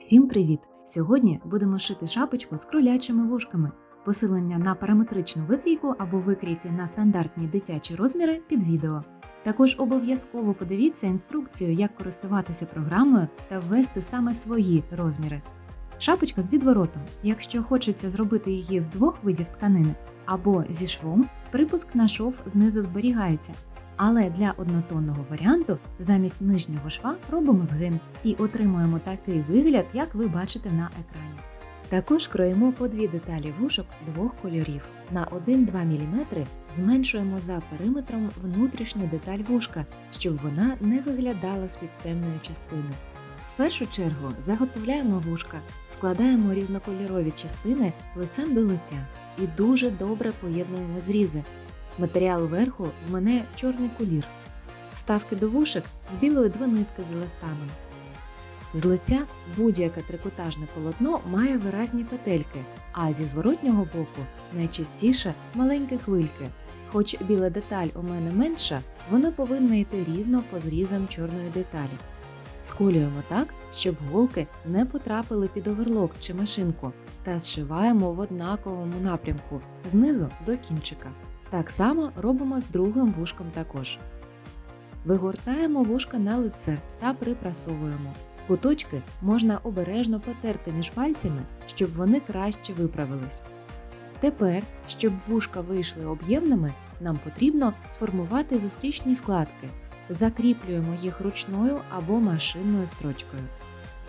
Всім привіт! Сьогодні будемо шити шапочку з кролячими вушками. Посилення на параметричну викрійку або викрійки на стандартні дитячі розміри під відео. Також обов'язково подивіться інструкцію, як користуватися програмою та ввести саме свої розміри. Шапочка з відворотом. Якщо хочеться зробити її з двох видів тканини або зі швом, припуск на шов знизу зберігається. Але для однотонного варіанту замість нижнього шва робимо згин і отримуємо такий вигляд, як ви бачите на екрані. Також кроємо по дві деталі вушок двох кольорів. На 1-2 мм зменшуємо за периметром внутрішню деталь вушка, щоб вона не виглядала з-під темної частини. В першу чергу заготовляємо вушка, складаємо різнокольорові частини лицем до лиця і дуже добре поєднуємо зрізи. Матеріал верху в мене чорний колір. Вставки до вушек з білої двонитки з еластаном. З лиця будь-яке трикотажне полотно має виразні петельки, а зі зворотнього боку найчастіше маленькі хвильки. Хоч біла деталь у мене менша, вона повинна йти рівно по зрізам чорної деталі. Сколюємо так, щоб голки не потрапили під оверлок чи машинку, та зшиваємо в однаковому напрямку знизу до кінчика. Так само робимо з другим вушком також. Вигортаємо вушка на лице та припрасовуємо. Куточки можна обережно потерти між пальцями, щоб вони краще виправились. Тепер, щоб вушка вийшли об'ємними, нам потрібно сформувати зустрічні складки. Закріплюємо їх ручною або машинною строчкою.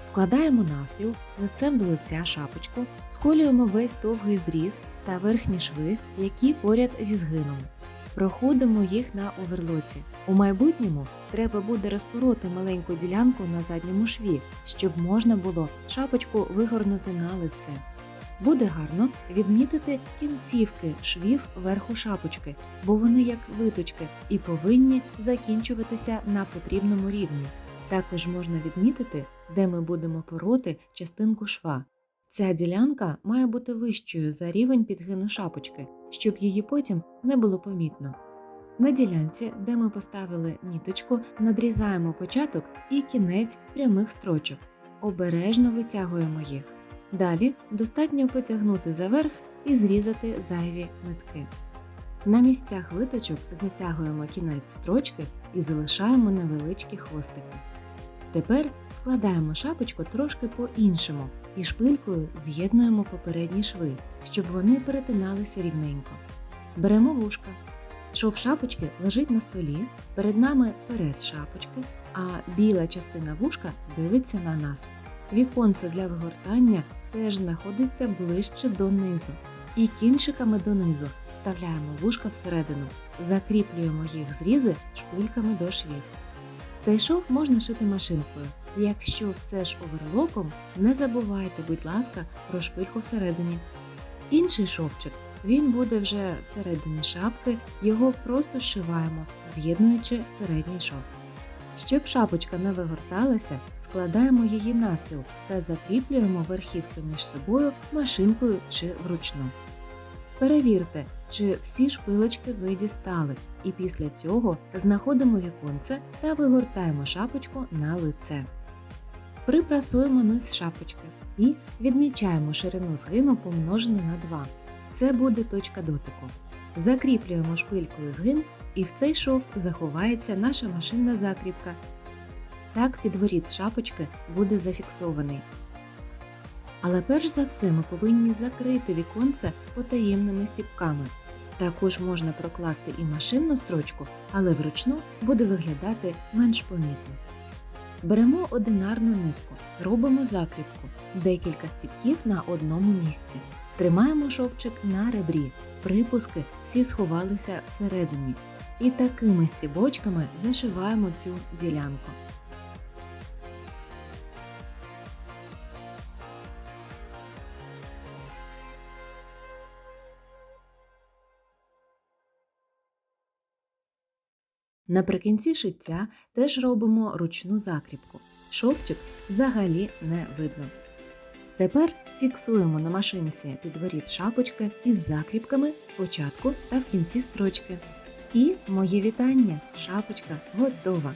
Складаємо навпіл, лицем до лиця шапочку, сколюємо весь довгий зріз та верхні шви, які поряд зі згином. Проходимо їх на оверлоці. У майбутньому треба буде розпороти маленьку ділянку на задньому шві, щоб можна було шапочку вигорнути на лице. Буде гарно відмітити кінцівки швів верху шапочки, бо вони як виточки і повинні закінчуватися на потрібному рівні. Також можна відмітити, де ми будемо пороти частинку шва. Ця ділянка має бути вищою за рівень підгину шапочки, щоб її потім не було помітно. На ділянці, де ми поставили ніточку, надрізаємо початок і кінець прямих строчок. Обережно витягуємо їх. Далі достатньо потягнути заверх і зрізати зайві нитки. На місцях виточок затягуємо кінець строчки і залишаємо невеличкі хвостики. Тепер складаємо шапочку трошки по-іншому і шпилькою з'єднуємо попередні шви, щоб вони перетиналися рівненько. Беремо вушка. Шов шапочки лежить на столі, перед нами перед шапочки, а біла частина вушка дивиться на нас. Віконце для вигортання теж знаходиться ближче до низу. І кінчиками донизу вставляємо вушка всередину, закріплюємо їх зрізи шпильками до швів. Цей шов можна шити машинкою. Якщо все ж оверлоком, не забувайте, будь ласка, про шпильку всередині. Інший шовчик він буде вже всередині шапки, його просто зшиваємо, з'єднуючи середній шов. Щоб шапочка не вигорталася, складаємо її навпіл та закріплюємо верхівки між собою машинкою чи вручну. Перевірте, чи всі шпилочки ви дістали, і після цього знаходимо віконце та вигортаємо шапочку на лице. Припрасуємо низ шапочки і відмічаємо ширину згину помножену на 2. Це буде точка дотику. Закріплюємо шпилькою згин, і в цей шов заховається наша машинна закріпка. Так підворіт шапочки буде зафіксований. Але перш за все ми повинні закрити віконце потаємними стіпками. Також можна прокласти і машинну строчку, але вручну буде виглядати менш помітно. Беремо одинарну нитку, робимо закріпку, декілька стіпків на одному місці. Тримаємо шовчик на ребрі, припуски всі сховалися всередині. І такими стібочками зашиваємо цю ділянку. Наприкінці шиття теж робимо ручну закріпку. Шовчик взагалі не видно. Тепер фіксуємо на машинці підворіт шапочки із закріпками спочатку та в кінці строчки. І моє вітання! Шапочка готова!